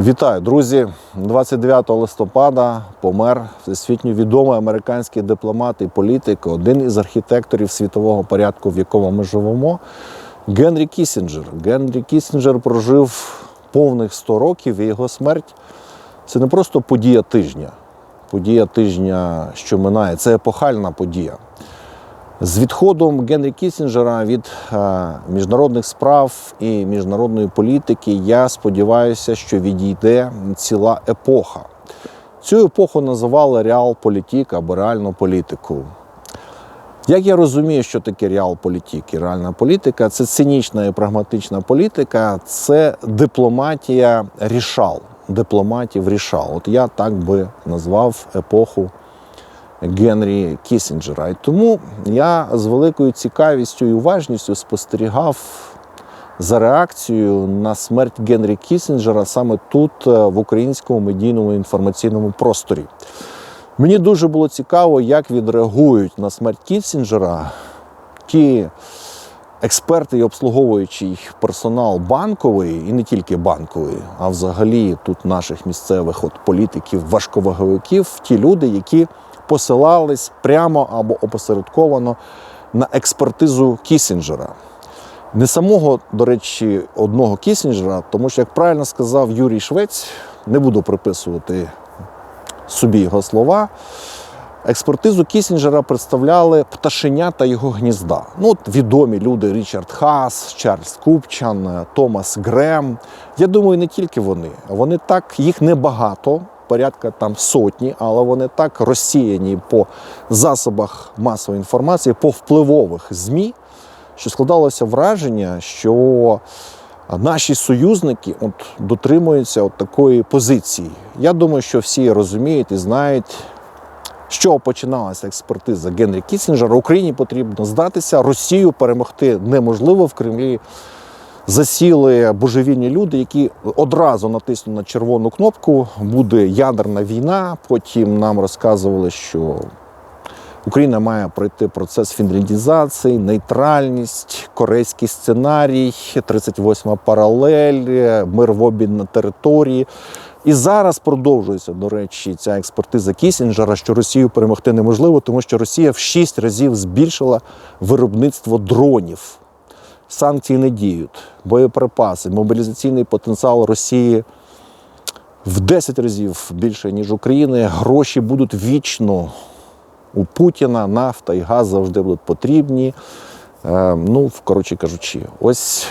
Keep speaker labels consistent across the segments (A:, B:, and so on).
A: Вітаю, друзі! 29 листопада помер всесвітньо відомий американський дипломат і політик, один із архітекторів світового порядку, в якому ми живемо, Генрі Кісінджер. Генрі Кісінджер прожив повних 100 років, і його смерть це не просто подія тижня. Подія тижня, що минає, це епохальна подія. З відходом Генрі Кісінджера від е, міжнародних справ і міжнародної політики я сподіваюся, що відійде ціла епоха. Цю епоху називали реал-політик або реальну політику. Як я розумію, що таке реал-політик і реальна політика, це цинічна і прагматична політика, це дипломатія рішал, дипломатів рішал. От я так би назвав епоху Генрі Кісінджера. І тому я з великою цікавістю і уважністю спостерігав за реакцією на смерть Генрі Кісінджера саме тут, е, в українському медійному інформаційному просторі. Мені дуже було цікаво, як відреагують на смерть Кісінджера ті експерти і обслуговуючий персонал банковий, і не тільки банковий, а взагалі тут наших місцевих от політиків, важковаговиків, ті люди, які посилались прямо або опосередковано на експертизу Кісінджера. Не самого, до речі, одного Кісінджера, тому що, як правильно сказав Юрій Швець, не буду приписувати собі його слова. Експертизу Кісінджера представляли пташеня та його гнізда. Ну, от відомі люди Річард Хас, Чарльз Купчан, Томас Грем. Я думаю, не тільки вони. Вони так, їх небагато, порядка там сотні, але вони так розсіяні по засобах масової інформації, по впливових ЗМІ, що складалося враження, що наші союзники от, дотримуються от такої позиції. Я думаю, що всі розуміють і знають. З чого починалася експертиза Генрі Кісінджера? Україні потрібно здатися, Росію перемогти неможливо в Кремлі. Засіли божевільні люди, які одразу натиснуть на червону кнопку. Буде ядерна війна. Потім нам розказували, що Україна має пройти процес фінляндізації, нейтральність, корейський сценарій, 38 паралель, мир в обмін на території. І зараз продовжується, до речі, ця експертиза Кісінджера, що Росію перемогти неможливо, тому що Росія в 6 разів збільшила виробництво дронів. Санкції не діють, боєприпаси, мобілізаційний потенціал Росії в 10 разів більше, ніж України. Гроші будуть вічно у Путіна, нафта і газ завжди будуть потрібні. Е, ну, коротше кажучи, ось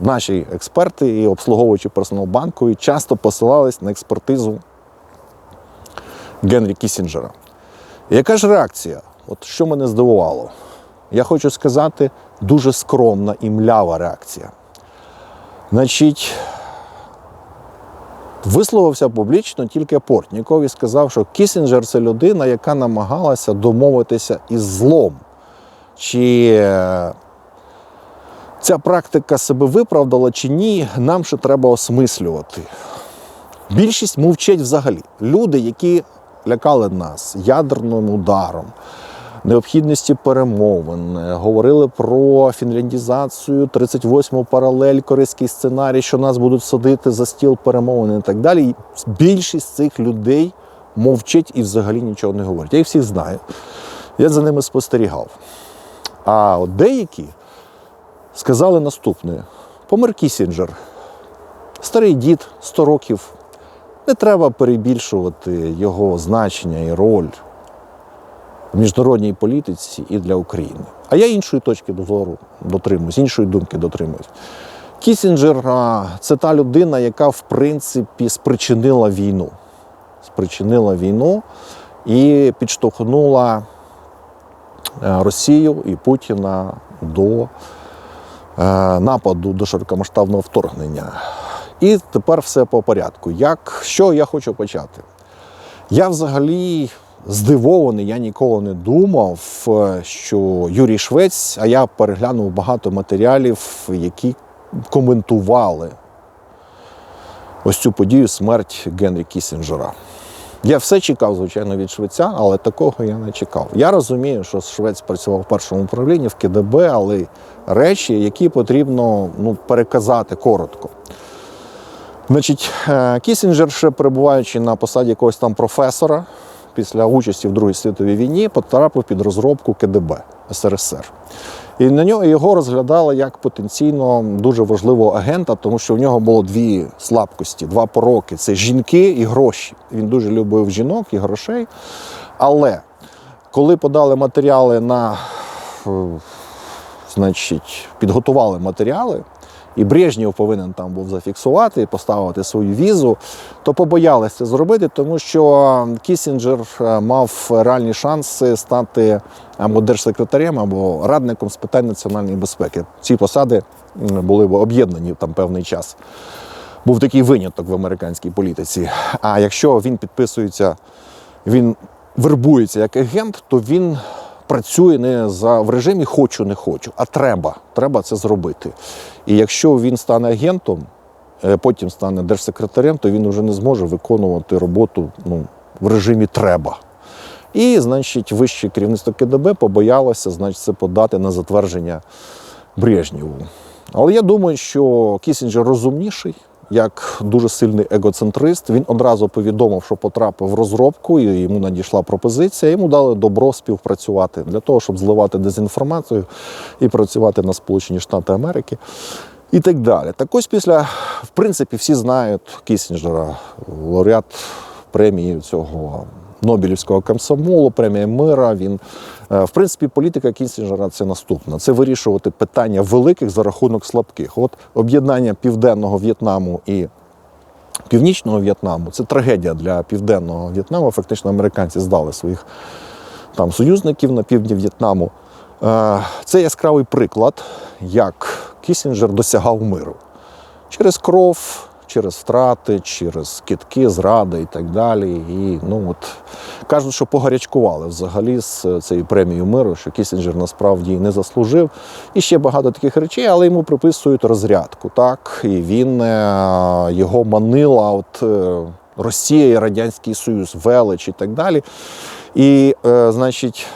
A: наші експерти і обслуговуючий персонал банковий часто посилались на експертизу Генрі Кісінджера. Яка ж реакція? От що мене здивувало? Я хочу сказати, дуже скромна і млява реакція. Значить, висловився публічно тільки Портніков і сказав, що Кісінджер це людина, яка намагалася домовитися із злом. Чи е, ця практика себе виправдала чи ні, нам ще треба осмислювати. Більшість мовчать взагалі. Люди, які лякали нас ядерним ударом, необхідності перемовин, говорили про фінляндізацію, 38-му паралель, корейський сценарій, що нас будуть садити за стіл перемовин і так далі. Більшість цих людей мовчить і взагалі нічого не говорить. Я їх всіх знаю. Я за ними спостерігав. А от деякі сказали наступне: помер Кісінджер, старий дід, 100 років. Не треба перебільшувати його значення і роль в міжнародній політиці і для України. А я іншої точки зору дотримуюсь, іншої думки дотримуюсь. Кісінджер це та людина, яка в принципі спричинила війну. Спричинила війну і підштовхнула е, Росію і Путіна до е, нападу до широкомасштабного вторгнення. І тепер все по порядку. Як, що я хочу почати? Я взагалі здивований, я ніколи не думав, е, що Юрій Швець, а я переглянув багато матеріалів, які коментували ось цю подію смерть Генрі Кісінджера. Я все чекав, звичайно, від швеця, але такого я не чекав. Я розумію, що швець працював в першому управлінні в КДБ, але речі, які потрібно ну, переказати коротко. Значить, е, Кісінджер, ще перебуваючи на посаді якогось там професора, після участі в Другій світовій війні, потрапив під розробку КДБ СРСР. І на нього його розглядали як потенційно дуже важливого агента, тому що в нього було дві слабкості, два пороки це жінки і гроші. Він дуже любив жінок і грошей. Але коли подали матеріали на е, значить, підготували матеріали, і Брежнєв повинен там був зафіксувати поставити свою візу, то побоялися зробити, тому що Кісінджер е, мав реальні шанси стати або держсекретарем, або радником з питань національної безпеки. Ці посади були б об'єднані там певний час. Був такий виняток в американській політиці. А якщо він підписується, він вербується як агент, то він працює не за в режимі хочу, не хочу, а треба. Треба це зробити. І якщо він стане агентом, е, потім стане держсекретарем, то він вже не зможе виконувати роботу ну, в режимі треба. І, значить, вище керівництво КДБ побоялося, значить, це подати на затвердження Брежнєву. Але я думаю, що Кісінджер розумніший, як дуже сильний егоцентрист. Він одразу повідомив, що потрапив в розробку, і йому надійшла пропозиція. Йому дали добро співпрацювати для того, щоб зливати дезінформацію і працювати на Сполучені Штати Америки. І так далі. Так ось після, в принципі, всі знають Кісінджера, лауреат премії цього Нобелівського комсомолу, премія мира. Він, в принципі, політика Кісінджера це наступна: це вирішувати питання великих за рахунок слабких. От об'єднання південного В'єтнаму і північного В'єтнаму це трагедія для південного В'єтнаму. Фактично, американці здали своїх там союзників на півдні В'єтнаму. Е, Це яскравий приклад, як Кісінджер досягав миру через кров, через втрати, через китки, зради і так далі. І ну от кажуть, що погарячкували взагалі з цією премією миру, що Кісінджер насправді не заслужив. І ще багато таких речей, але йому приписують розрядку. Так, і він е, його манила, от е, Росія і Радянський Союз, велич і так далі. І, е, значить,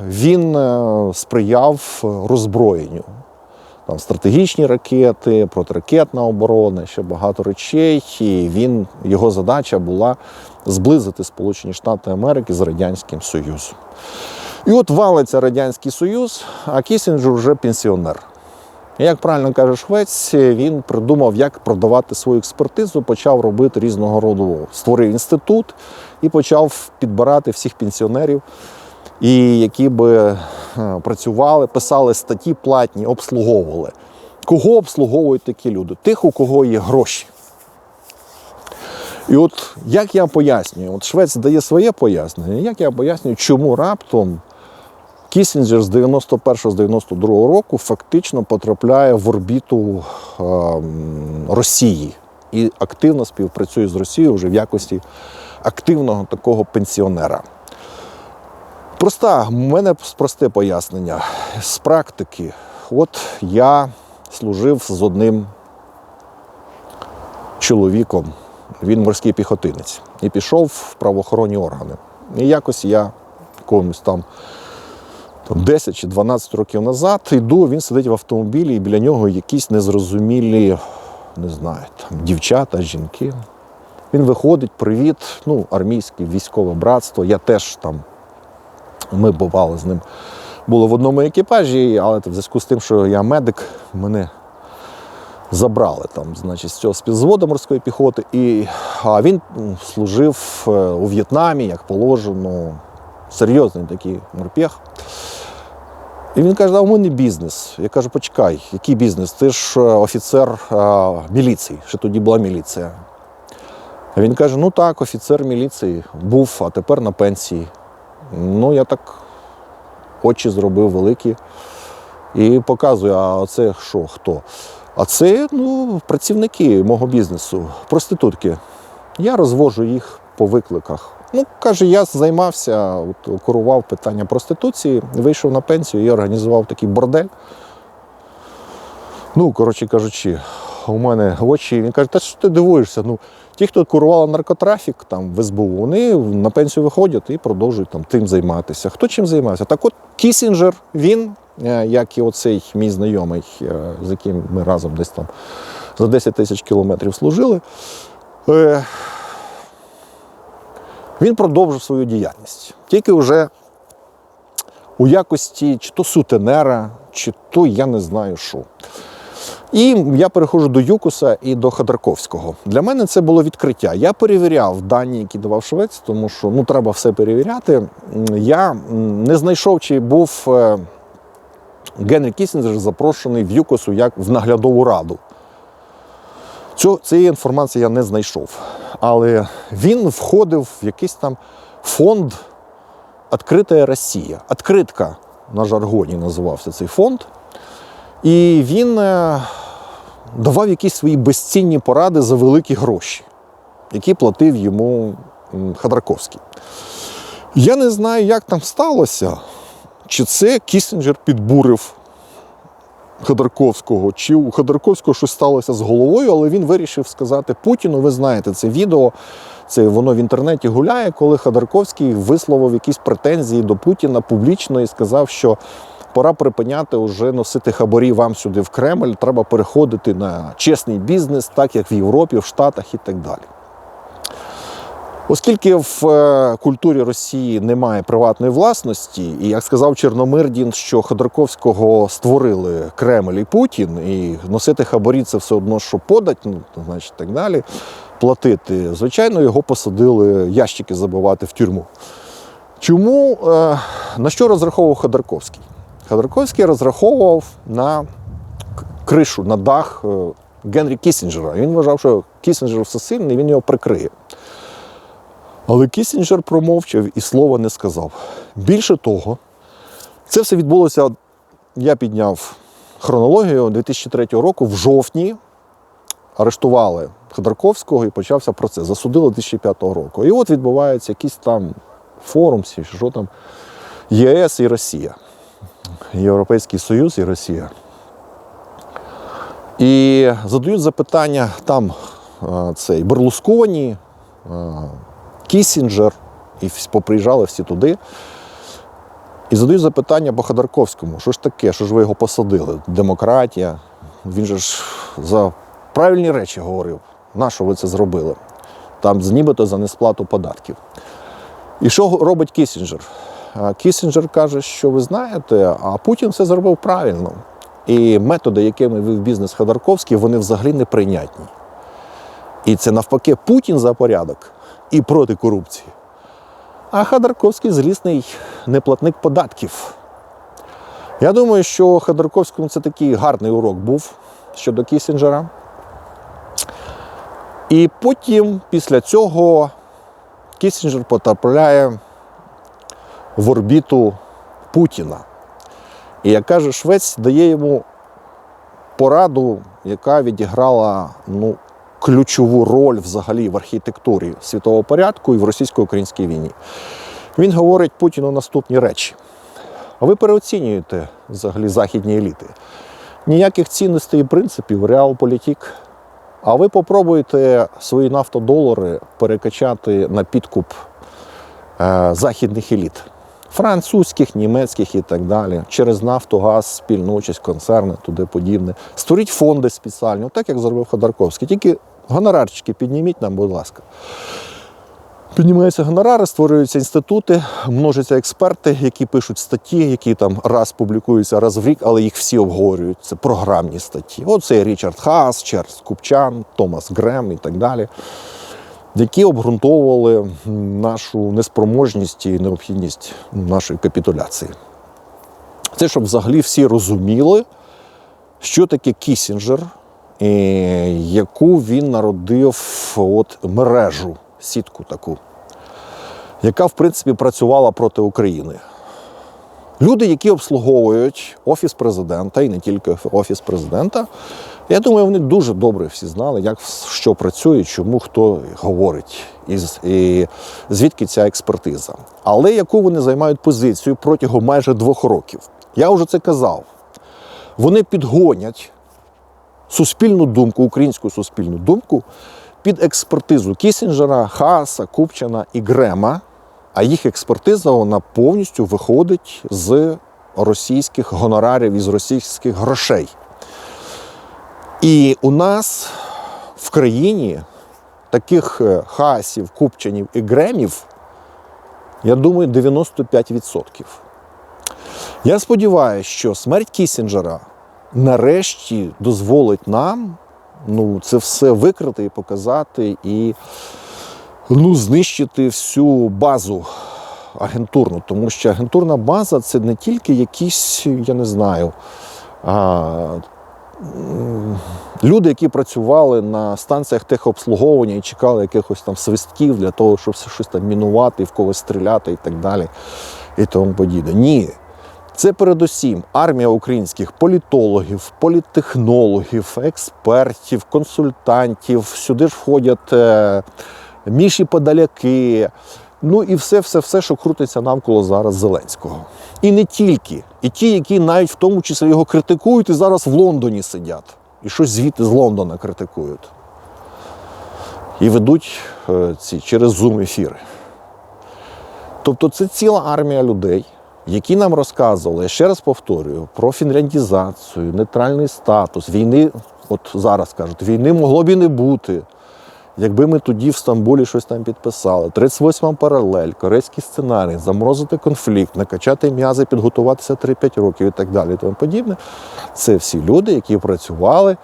A: він е, сприяв роззброєнню там стратегічні ракети, протиракетна оборона, ще багато речей. І він, його задача була зблизити Сполучені Штати Америки з Радянським Союзом. І от валиться Радянський Союз, а Кісінджер вже пенсіонер. Як правильно каже Швець, він придумав, як продавати свою експертизу, почав робити різного роду, створив інститут і почав підбирати всіх пенсіонерів, і які би е, працювали, писали статті платні, обслуговували. Кого обслуговують такі люди? Тих, у кого є гроші. І от як я пояснюю, от Швець дає своє пояснення, як я пояснюю, чому раптом Кісінджер з 91 з 92 року фактично потрапляє в орбіту ем, Росії і активно співпрацює з Росією вже в якості активного такого пенсіонера. Проста, в мене просте пояснення з практики. От я служив з одним чоловіком, він морський піхотинець, і пішов в правоохоронні органи. І якось я якомусь там, там 10 чи 12 років назад йду, він сидить в автомобілі, і біля нього якісь незрозумілі, не знаю, там, дівчата, жінки. Він виходить, привіт, ну, армійське військове братство. Я теж там ми бували з ним. Було в одному екіпажі, але в зв'язку з тим, що я медик, мене забрали там, значить, з цього співзводу морської піхоти. І, а він служив е, у В'єтнамі, як положено, серйозний такий морпех. І він каже, а у мене бізнес. Я кажу, почекай, який бізнес? Ти ж е, офіцер е, міліції, ще тоді була міліція. А він каже: ну так, офіцер міліції був, а тепер на пенсії. Ну, я так очі зробив великі і показую, а це що, хто? А це ну, працівники мого бізнесу, проститутки. Я розвожу їх по викликах. Ну, каже, я займався, от, курував питання проституції, вийшов на пенсію і організував такий бордель. Ну, коротше кажучи, у мене очі. Він каже, та що ти дивуєшся? Ну, ті, хто курували наркотрафік там в СБУ, вони на пенсію виходять і продовжують там тим займатися. Хто чим займався? Так от Кісінджер, він, е, як і оцей мій знайомий, е, з яким ми разом десь там за 10 тисяч кілометрів служили. Е, Він продовжив свою діяльність. Тільки вже у якості чи то сутенера, чи то я не знаю що. І я переходжу до Юкуса і до Ходорковського. Для мене це було відкриття. Я перевіряв дані, які давав Швець, тому що ну, треба все перевіряти. Я не знайшов, чи був е, Генрі Кісінджер запрошений в Юкосу як в наглядову раду. Цю, цієї інформації я не знайшов. Але він входив в якийсь там фонд Відкрита Росія. Відкритка на жаргоні називався цей фонд. І він е, давав якісь свої безцінні поради за великі гроші, які платив йому Ходорковський. Я не знаю, як там сталося, чи це Кісінджер підбурив Ходорковського, чи у Ходорковського щось сталося з головою, але він вирішив сказати Путіну, ви знаєте, це відео, це воно в інтернеті гуляє, коли Ходорковський висловив якісь претензії до Путіна публічно і сказав, що пора припиняти вже носити хабарі вам сюди в Кремль, треба переходити на чесний бізнес, так як в Європі, в Штатах і так далі. Оскільки в е, культурі Росії немає приватної власності, і як сказав Чорномирдін, що Ходорковського створили Кремль і Путін, і носити хабарі це все одно, що подать, ну значить так далі, платити. Звичайно, його посадили ящики забивати в тюрму. Чому е, на що розраховував Ходорковський? Ходорковський розраховував на кришу, на дах е, Генрі Кісінджера. Він вважав, що Кісінджер всесильний, він його прикриє. Але Кісінджер промовчав і слова не сказав. Більше того, це все відбулося. Я підняв хронологію 2003 року в жовтні. Арештували Ходорковського і почався процес. Засудили 2005 року. І от відбувається якийсь там форум, що там, ЄС і Росія. Європейський Союз і Росія. І задають запитання там е, цей Берлусконі, е, Кісінджер, і поприїжджали всі туди. І задають запитання по Ходорковському, що ж таке, що ж ви його посадили? Демократія. Він же ж за правильні речі говорив. На що ви це зробили? Там нібито за несплату податків. І що робить Кісінджер? Кісінджер каже, що ви знаєте, а Путін все зробив правильно. І методи, якими вив бізнес Ходорковський, вони взагалі не прийнятні. І це навпаки Путін за порядок і проти корупції. А Ходорковський злісний неплатник податків. Я думаю, що Ходорковському це такий гарний урок був щодо Кісінджера. І потім, після цього, Кісінджер потрапляє в орбіту Путіна. І як каже Швець, дає йому пораду, яка відіграла ну, ключову роль взагалі в архітектурі світового порядку і в російсько-українській війні. Він говорить Путіну наступні речі. А ви переоцінюєте взагалі західні еліти. Ніяких цінностей і принципів, реалполітік. А ви попробуйте свої нафтодолари перекачати на підкуп е, західних еліт. Французьких, німецьких і так далі, через нафту, газ, спільну участь, концерни, туди подібне. Створіть фонди спеціальні, так як зробив Ходорковський. Тільки гонорарчики підніміть нам, будь ласка. Піднімаються гонорари, створюються інститути, множаться експерти, які пишуть статті, які там раз публікуються раз в рік, але їх всі обговорюють. Це програмні статті. Оце Річард Хас, Чарльз Купчан, Томас Грем і так далі, які обґрунтовували нашу неспроможність і необхідність нашої капітуляції. Це щоб взагалі всі розуміли, що таке Кісінджер, і яку він народив от мережу, сітку таку, яка в принципі працювала проти України. Люди, які обслуговують Офіс президента і не тільки Офіс президента, я думаю, вони дуже добре всі знали, як що працює, чому хто говорить, і, і звідки ця експертиза. Але яку вони займають позицію протягом майже двох років. Я вже це казав. Вони підгонять суспільну думку, українську суспільну думку під експертизу Кісінджера, Хааса, Купчана і Грема. А їх експертиза вона повністю виходить з російських гонорарів і з російських грошей. І у нас в країні таких е, хасів, купчанів і гремів, я думаю, 95%. Я сподіваюся, що смерть Кісінджера нарешті дозволить нам ну, це все викрити і показати, і ну, знищити всю базу агентурну. Тому що агентурна база це не тільки якісь, я не знаю, люди, які працювали на станціях техобслуговування і чекали якихось там свистків для того, щоб все щось там мінувати, в когось стріляти і так далі. І тому подібне. Ні. Це передусім армія українських політологів, політтехнологів, експертів, консультантів. Сюди ж входять е, міші подаляки. Ну і все, все, все, що крутиться навколо зараз Зеленського. І не тільки. І ті, які навіть в тому числі його критикують, і зараз в Лондоні сидять. І щось звідти з Лондона критикують. І ведуть е, ці через Zoom ефіри. Тобто це ціла армія людей, які нам розказували, я ще раз повторюю, про фінляндізацію, нейтральний статус, війни, от зараз кажуть, війни могло б і не бути. Якби ми тоді в Стамбулі щось там підписали, 38 паралель, корейський сценарій, заморозити конфлікт, накачати м'язи, підготуватися 3-5 років і так далі. І тому подібне. Це всі люди, які працювали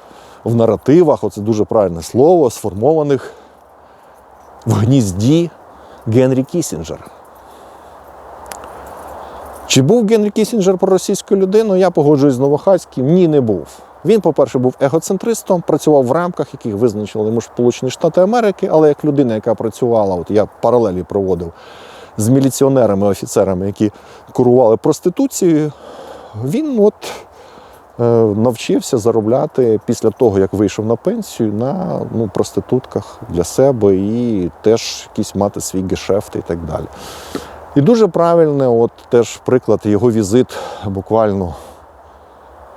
A: в наративах, оце дуже правильне слово, сформованих в гнізді Генрі Кісінджера. Чи був Генрі Кісінджер проросійською людиною? Я погоджуюсь з Новохацьким. Ні, не був. Він, по-перше, був егоцентристом, працював в рамках, яких визначили йому Сполучені Штати Америки, але як людина, яка працювала, от я паралелі проводив з міліціонерами, офіцерами, які курували проституцією, він от е, навчився заробляти після того, як вийшов на пенсію, на ну, проститутках для себе і теж якісь мати свій гешефт і так далі. І дуже правильний, от теж приклад його візит буквально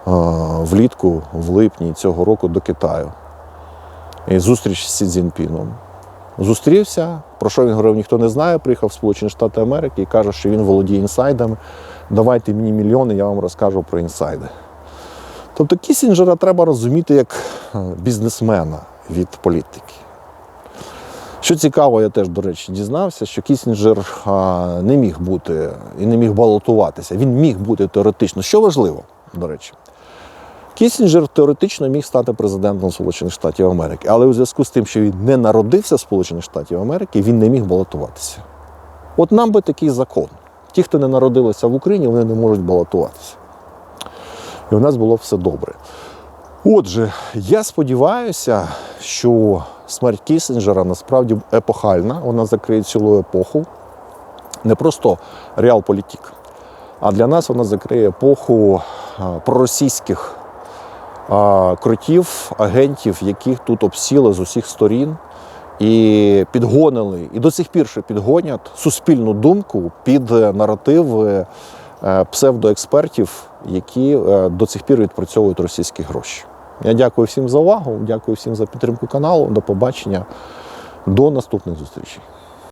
A: влітку, в липні цього року до Китаю. І зустріч з Сі Цзіньпіном. Зустрівся, про що він говорив, ніхто не знає. Приїхав в Сполучені Штати Америки і каже, що він володіє інсайдами. Давайте мені мільйони, я вам розкажу про інсайди. Тобто Кісінджера треба розуміти як е, бізнесмена від політики. Що цікаво, я теж, до речі, дізнався, що Кісінджер не міг бути і не міг балотуватися. Він міг бути теоретично. Що важливо, до речі, Кісінджер теоретично міг стати президентом Сполучених Штатів Америки, але у зв'язку з тим, що він не народився в Сполучених Штатів Америки, він не міг балотуватися. От нам би такий закон. Ті, хто не народилися в Україні, вони не можуть балотуватися. І у нас було все добре. Отже, я сподіваюся, що смерть Кісінджера насправді епохальна, вона закриє цілу епоху. Не просто реалполітик, а для нас вона закриє епоху проросійських кротів, агентів, яких тут обсіли з усіх сторін і підгонили, і до сих пір ще підгонять суспільну думку під е, наратив е, е, псевдоекспертів, які до цих пір відпрацьовують російські гроші. Я дякую всім за увагу, дякую всім за підтримку каналу. До побачення, до наступних зустрічей.